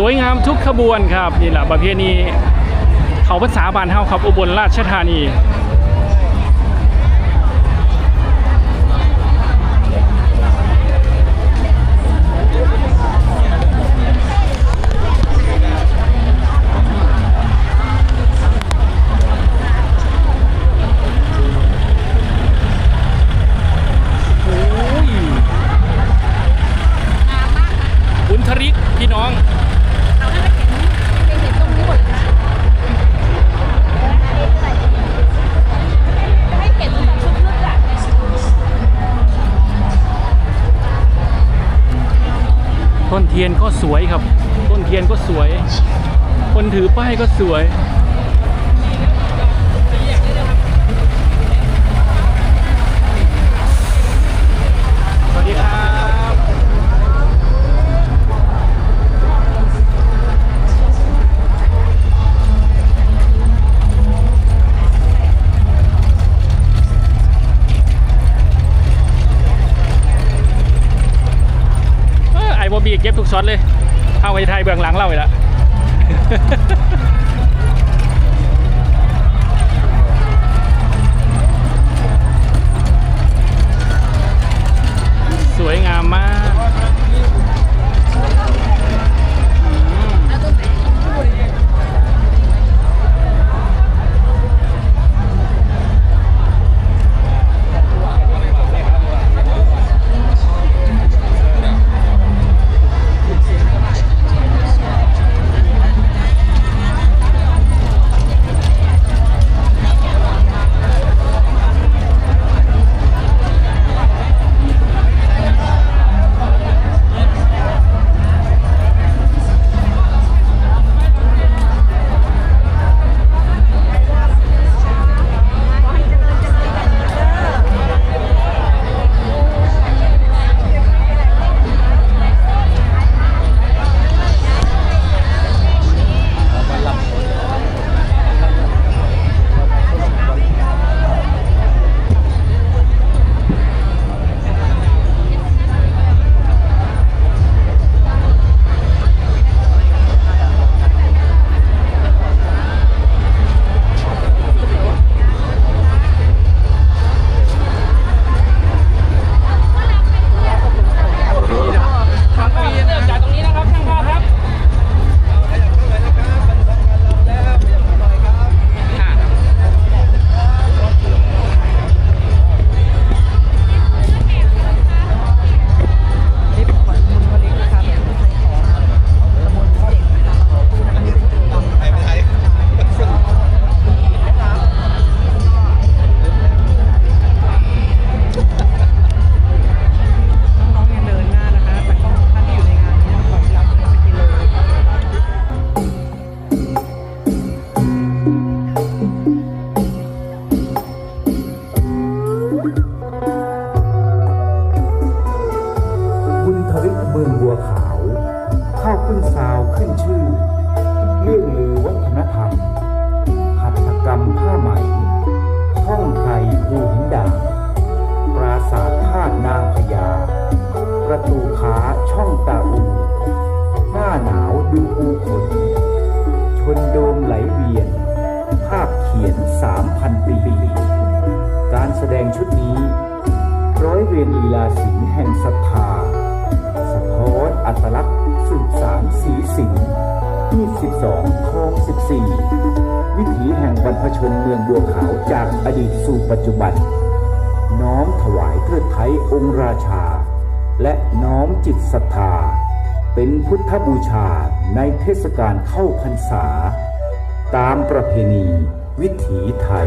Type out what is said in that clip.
สวยงามทุกขบวนครับนี่แหละประเพณีเขาภาษาบานเฮาครับอุบลราชธานี ต้นเทียนก็สวยครับ ต้นเทียนก็สวย คนถือป้ายก็สวย ช็อตเลย เอาไปไทยเบื้องหลังเล่าอีกแล้ว ดนี้ ร้อยเวรลีลาศิลป์แห่งศรัทธาสะท้อนอัตลักษณ์สืบสารสีสิง22คลอง14 วิถีแห่งบรรพชนเมืองบัวขาวจากอดีตสู่ปัจจุบัน น้อมถวายเทิดไทยองค์ราชา และน้อมจิตศรัทธา เป็นพุทธบูชาในเทศกาลเข้าพรรษา ตามประเพณีวิถีไทย